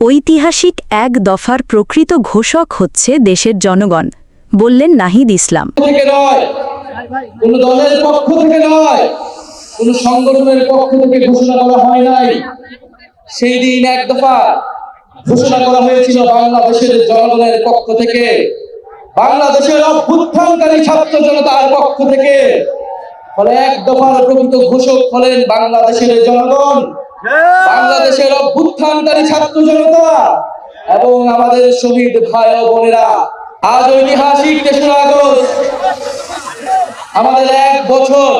ঐতিহাসিক এক দফার প্রকৃত ঘোষক হচ্ছে দেশের জনগণ, বললেন নাহিদ ইসলাম। সেই দিন এক দফা ঘোষণা করা হয়েছিল বাংলাদেশের জনগণের পক্ষ থেকে, বাংলাদেশের অভ্যুত্থানকারী ছাত্র জনতার পক্ষ থেকে। ফলে এক দফার প্রকৃত ঘোষক হলেন বাংলাদেশের জনগণ। বাংলাদেশের অভ্যুত্থানকারী ছাত্র জনতা এবং আমাদের শহীদ ভাই ও বোনেরা, আজ ঐতিহাসিক তেসরা আগস্ট। আমাদের এক বছর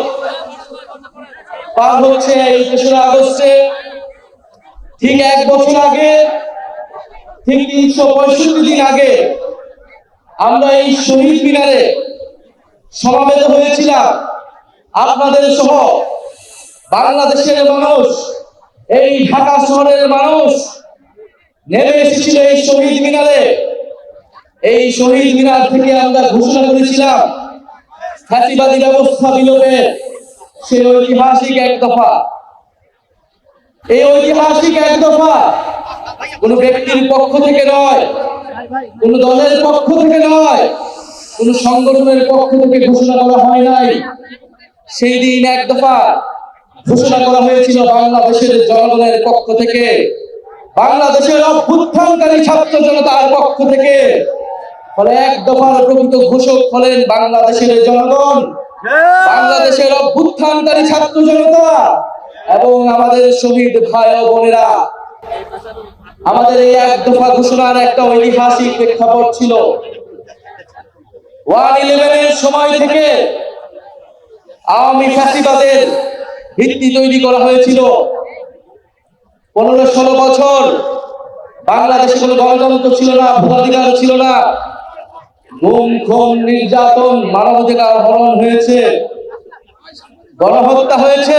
পার হচ্ছে এই তেসরা আগস্টে। ঠিক এক বছর আগে, ঠিক তিনশো পঁয়ষট্টি দিন আগে আমরা এই শহীদ মিনারে সমাবেত হয়েছিলাম। আপনাদের সহ বাংলাদেশের মানুষ এই ঢাকা শহরের মানুষ নেমে এসেছিল এই শহীদ মিনারে। এই শহীদ মিনার থেকে আমরা ঘোষণা করেছিলাম, ফ্যাসিবাদী ব্যবস্থা বিলোপের সে ঐতিহাসিক এক দফা। এই ঐতিহাসিক এক দফা কোন ব্যক্তির পক্ষ থেকে নয়, কোন দলের পক্ষ থেকে নয়, কোন সংগঠনের পক্ষ থেকে ঘোষণা করা হয় নাই। সেই দিন এক দফা ঘোষণা করা হয়েছিল বাংলাদেশের জনগণের পক্ষ থেকে। বাংলাদেশের অভ্যুত্থানকারী ছাত্র জনতার পক্ষ থেকে ফলে এক দফার প্রকৃত ঘোষক হলেন বাংলাদেশের জনগণ। বাংলাদেশের অভ্যুত্থানকারী ছাত্র জনতা এবং আমাদের শহীদ ভাই বোনেরা। আমাদের এই এক দফা ঘোষণার একটা ঐতিহাসিক প্রেক্ষাপট ছিল। ওয়ান ইলেভেনের সময় থেকে আওয়ামী ফ্যাসিবাদের ভিত্তি তৈরি করা হয়েছিল। পনেরো ষোলো বছর বাংলাদেশে কোনো গণতন্ত্র ছিল না, ভোটাধিকার ছিল না। গুম নির্যাতন, মানবাধিকার হরণ হয়েছে। গণহত্যা হয়েছে।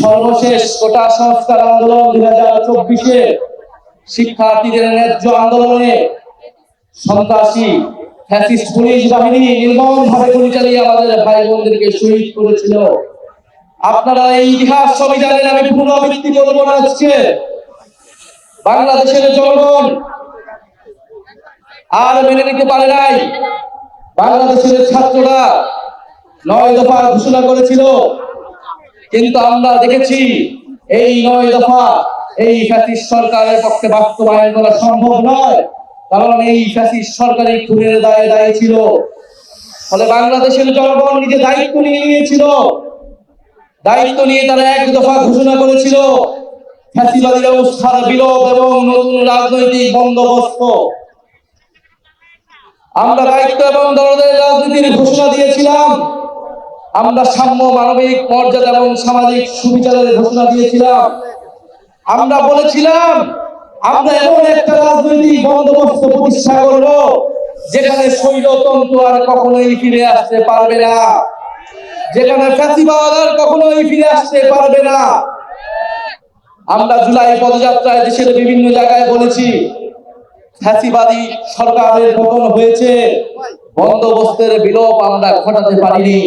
সর্বশেষ কোটা সংস্কার আন্দোলন দুই হাজার চব্বিশে শিক্ষার্থীদের ন্যায্য আন্দোলনে সন্ত্রাসী, ফ্যাসিস্ট পুলিশ বাহিনী নির্মম ভাবে গুলি চালিয়ে আমাদের ভাই বোনদেরকে শহীদ করেছিল। আপনারা এই ইতিহাস সবই জানেন, আমি পুনরাবৃত্তি করব না আজকে। বাংলাদেশের জনগণ আর মেনে নিতে পারে নাই। বাংলাদেশের ছাত্ররা নয় দফা ঘোষণা করেছিল, কিন্তু আমরা দেখেছি এই নয় দফা এই ফ্যাসিস্ট সরকারের পক্ষে বাস্তবায়ন করা সম্ভব নয়, কারণ এই ফ্যাসিস্ট সরকারি খুনের দায়ে দায়ী ছিল। ফলে বাংলাদেশের জনগণ নিজে দায়িত্ব নিয়ে নিয়েছিল। দায়িত্ব নিয়ে তারা এক দফা ঘোষণা করেছিল। ফ্যাসিবাদী ব্যবস্থার বিলোপ এবং নতুন রাজনৈতিক বন্দোবস্ত। আমরা দায়িত্ব এবং দলদের রাজনীতির ঘোষণা দিয়েছিলাম। আমরা সাম্য মানবিক, মর্যাদা এবং সামাজিক সুবিচারের ঘোষণা দিয়েছিলাম। আমরা বলেছিলাম, আমরা এমন একটা রাজনৈতিক বন্দোবস্ত প্রতিষ্ঠা করব, যেখানে শৈলতন্ত্র আর কখনোই ফিরে আসতে পারবে না। যেখানে ফ্যাসিবাদ আর কখনোই ফিরে আসতে পারবে না। আমরা জুলাই পদযাত্রায় দেশের বিভিন্ন জায়গায় বলেছি, ফ্যাসিবাদী সরকারের পতন হয়েছে, বন্দোবস্তের বিলোপ আমরা ঘটাতে পারিনি।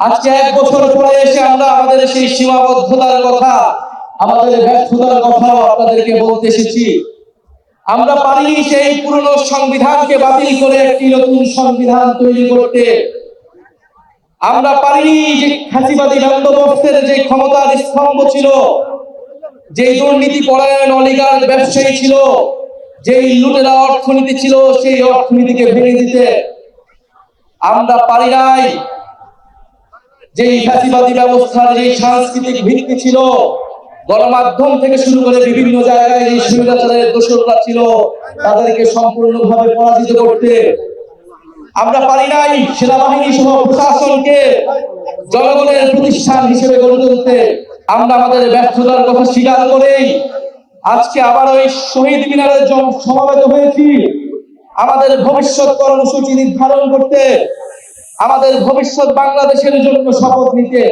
আজকে এক বছর পরে এসে আমরা আমাদের সেই সীমাবদ্ধতার কথা, আমাদের ব্যর্থতার কথাও আপনাদেরকে বলতে এসেছি। আমরা পারিনি সেই পুরনো সংবিধানকে বাতিল করে একটি নতুন সংবিধান তৈরি করতে। আমরা পারিনি যে ফাঁসিবাদী বন্দোবস্তের যে ক্ষমতার স্তম্ভ ছিল যে দুর্নীতি পরায়ণ অলিগার ব্যবসায়ী ছিল, যেই লুটেরা অর্থনীতি ছিল, সেই অর্থনীতিকে ভেঙে দিতে আমরা পারি নাই। যেই ফ্যাসিবাদী ব্যবস্থার যে সাংস্কৃতিক ভিত্তি ছিল, গণমাধ্যম থেকে শুরু করে বিভিন্ন জায়গায় এই স্বৈরাচারের দোষররা ছিল, তাদেরকে সম্পূর্ণভাবে পরাজিত করতে আমরা পারি নাই সেনাবাহিনী সহ প্রশাসনকে জনগণের প্রতিষ্ঠান হিসেবে গড়ে তুলতে। আমরা আমাদের ব্যর্থতার কথা স্বীকার করেই আজকে আবার ওই শহীদ মিনারের সমাবেত হয়েছি। আমাদের ভবিষ্যৎ কর্মসূচি নির্ধারণ করতে, আমাদের ভবিষ্যৎ বাংলাদেশের জন্য শপথ নিতে।